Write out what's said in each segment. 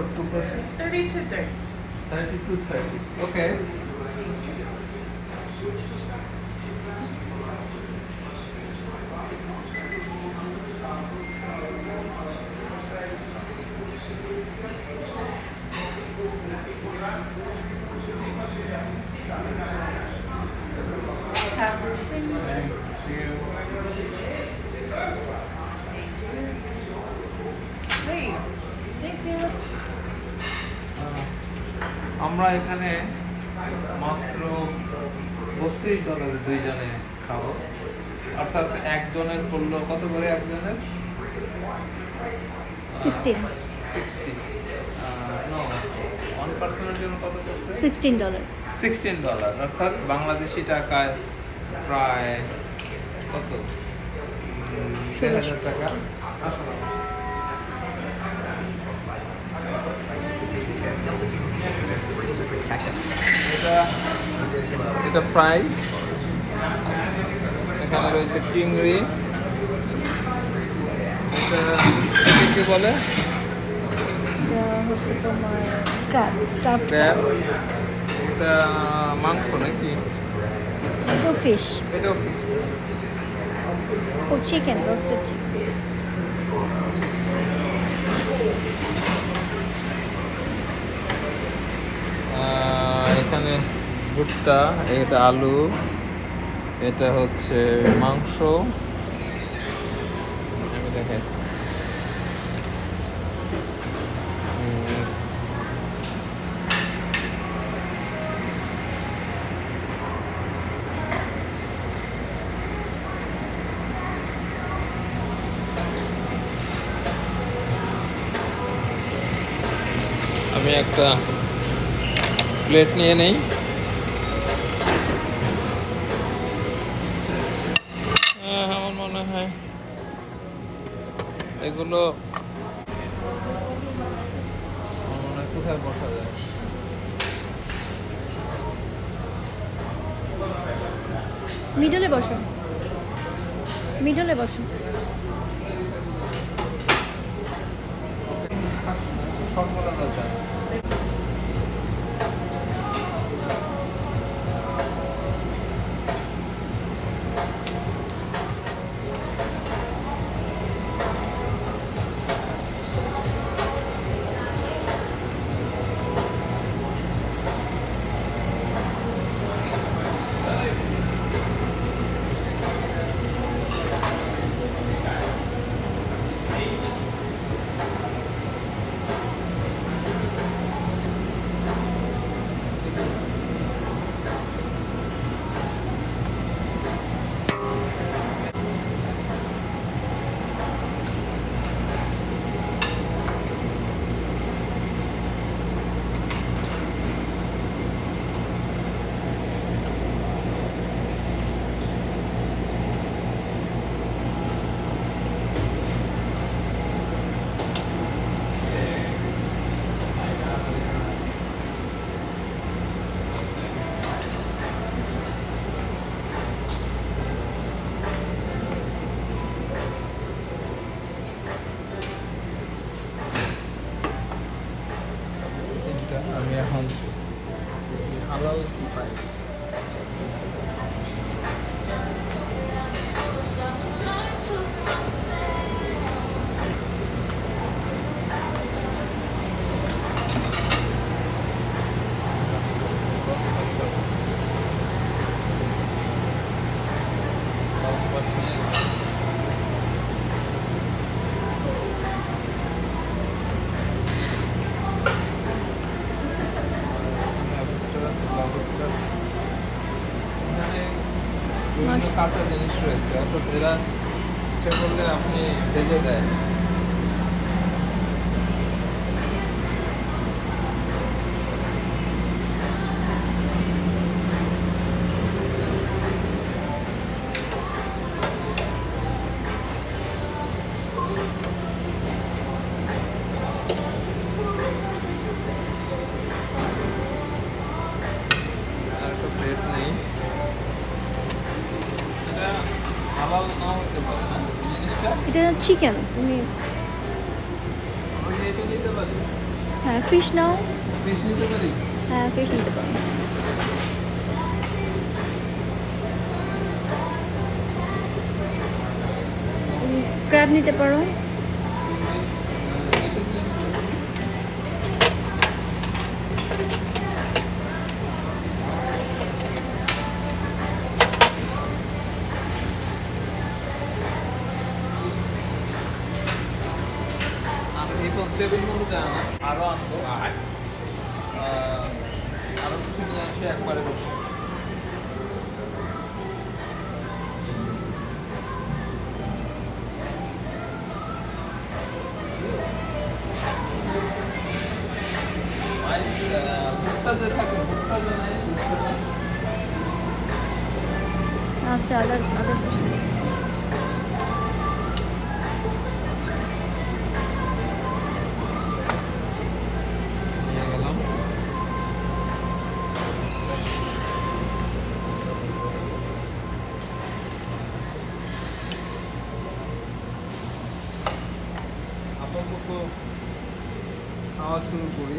for two person? 30 to 30. 30 to 30. Okay. আমরা এখানে মাত্র বত্রিশ ডলার দুইজনে খাব। অর্থাৎ একজনের পড়ল কত করে একজনের? সিক্সটিন সিক্সটি নো ওয়ান পার্সনের জন্য কত করছে? সিক্সটিন ডলার সিক্সটিন ডলার অর্থাৎ বাংলাদেশি টাকায় প্রায় কত? দেড় হাজার টাকা আসলে এটা এটা ফ্রাই। এখানে রয়েছে চিংড়ি। এটা কি বলে? এটা মাংস নাকি? এটাও ফিশ এটাও। ও চিকেন রোস্টেড চিকেন এখানে ভুট্টা এটা আলু এটা হচ্ছে মাংস। আমি একটা প্লেট নিয়ে নেই। এগুলো কোথায় বসা যায়? মিডলে বসো। মিডলে বসো। সবগুলো অর্থাৎ এরা ইচ্ছে করলে আপনি ভেজে দেয় আর একটা প্লেট নেই এটা হালাল নাও হতে পারে না জিনিসটা? এটা চিকেন তুমি এটা নিতে পারি। হ্যাঁ ফিশ নাও। ফিশ নিতে পারি? হ্যাঁ ফিশ নিতে পারো। ক্র্যাব নিতে পারো। আচ্ছা আদার আদার গেলাম শুরু করি।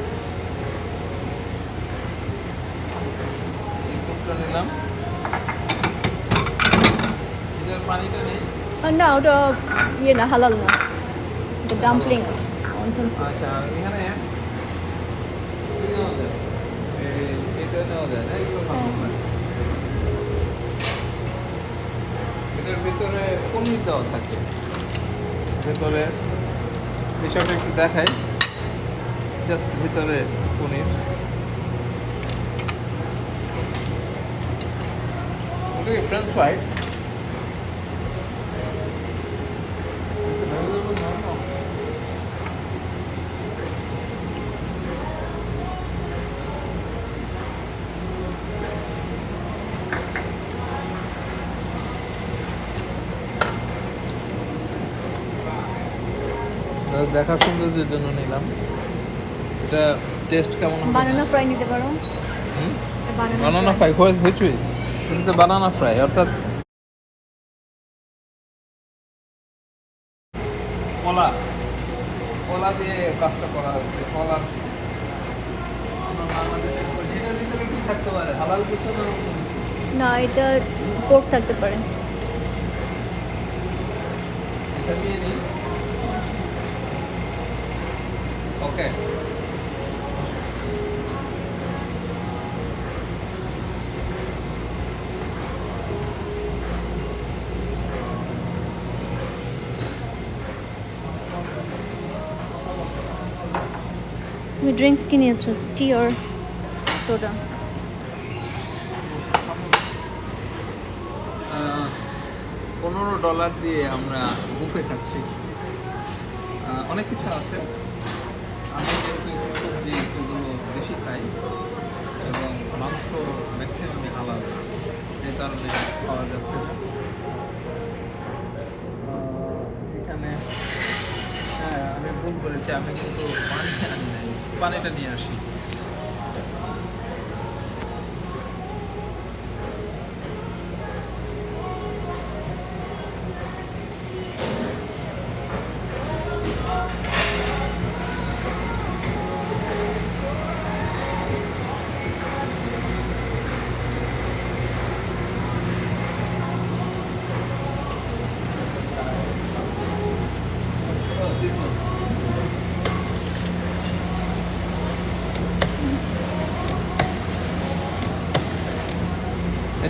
নিলাম। এটার পানিটা নেই। না ওটা ইয়ে না হালাল না। ওটা ডাম্পলিং আচ্ছা এখানে এটা নেওয়া যায় না এগুলো হ্যাঁ। এটার ভিতরে পনির দেওয়া থাকে। ভেতরে বিষয়টা একটু দেখাই। জাস্ট ভিতরে পনির। ওটা কি ফ্রেঞ্চ ফ্রাই. দেখার সৌন্দর্যের জন্য নিলাম। এটা টেস্ট কেমন বানানা ফ্রাই নিতে পারো। Banana fry white which is the banana fry অর্থাৎ কলা। কলা দিয়ে কাজটা করা হচ্ছে কলা। এটার ভিতরে কি থাকতে পারে? হালাল কিছু না না এটা পোর্ক থাকতে পারে। এটা নিয়ে নিই ওকে তুমি ড্রিঙ্কস কি নিয়েছো? টি অর সোডা পনেরো ডলার দিয়ে আমরা বুফে খাচ্ছি। অনেক কিছু আছে। আমি যেহেতু একটু সবজি এগুলো বেশি খাই এবং মাংস ম্যাক্সিমামই হালাল। যে কারণে পাওয়া যাচ্ছে এখানে ভুল করেছি আমি কিন্তু পানি পানিটা নিয়ে আসি।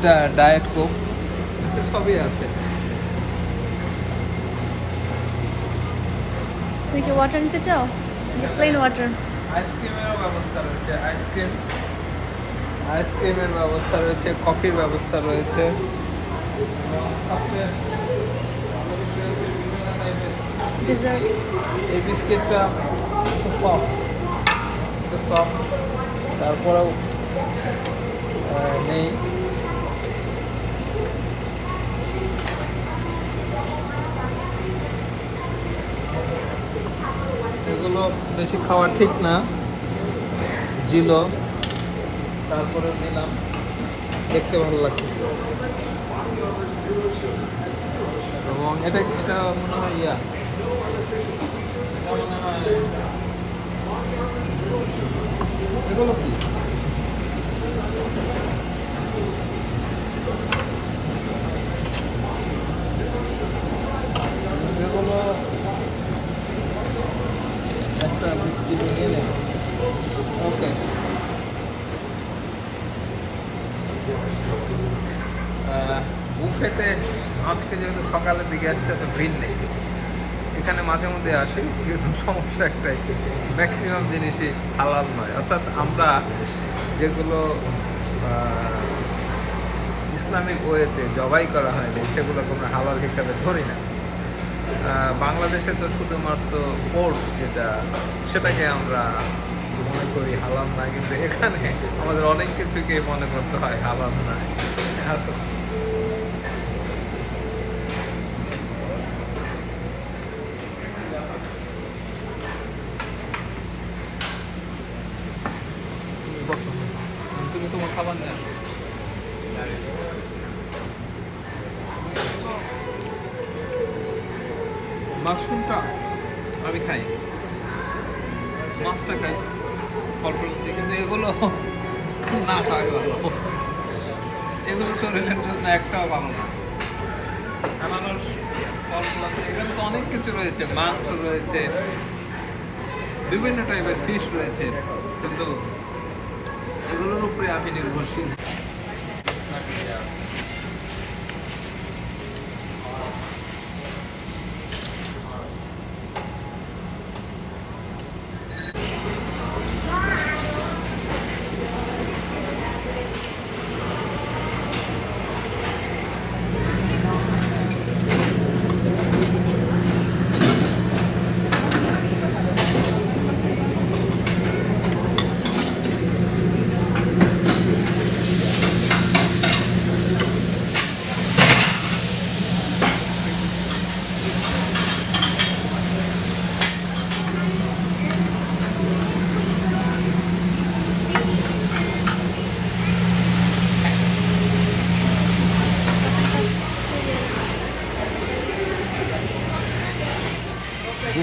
এটা ডায়েট কোক সবই আছে। তুমি কি ওয়াটার নিতে চাও? প্লেন ওয়াটার আইসক্রিমেরও ব্যবস্থা রয়েছে আইসক্রিম আইসক্রিমের ব্যবস্থা রয়েছে কফির ব্যবস্থা রয়েছে। ডেজার্ট এই বিস্কিটটা সফট তারপরেও নেই এগুলো বেশি খাওয়া ঠিক না। জিলো। তারপরে নিলাম। দেখতে ভালো লাগতেছে। এবং এটা এটা মনে হয় ইয়া। এগুলো কি এগুলো একটা বিস্কিট নিয়ে নেব ওকে বুফেতে আজকে যেহেতু সকালের দিকে আসছে তো ভিড় নেই এখানে মাঝে মধ্যে আসে, কিন্তু সমস্যা একটাই ম্যাক্সিমাম জিনিসই হালাল নয়। অর্থাৎ আমরা যেগুলো ইসলামিক ওয়েতে জবাই করা হয়নি, সেগুলো কোনো হালাল হিসাবে ধরি না। বাংলাদেশে তো শুধুমাত্র পোর্ট যেটা, সেটাকে আমরা মনে করি হালাল না কিন্তু এখানে আমাদের অনেক কিছুকে মনে করতে হয় হালাল না আসলে তোমার খাবার আসো মাশরুমটা আমি খাই। মাছটা খাই। ফল ফল কিন্তু এগুলো না খাওয়াই ভালো। এগুলো শরীরের জন্য একটাও ভালো না। আনারস ফল ফল এখানে তো অনেক কিছু রয়েছে। মাংস রয়েছে। বিভিন্ন টাইপের ফিশ রয়েছে। কিন্তু এগুলোর উপরে আমি নির্ভরশীল।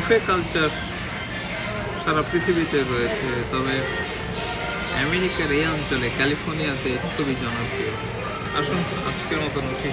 বুফে কালচার সারা পৃথিবীতে রয়েছে, তবে আমেরিকার এই অঞ্চলে ক্যালিফোর্নিয়াতে খুবই জনপ্রিয়। আসুন, আজকের মতন উঠি।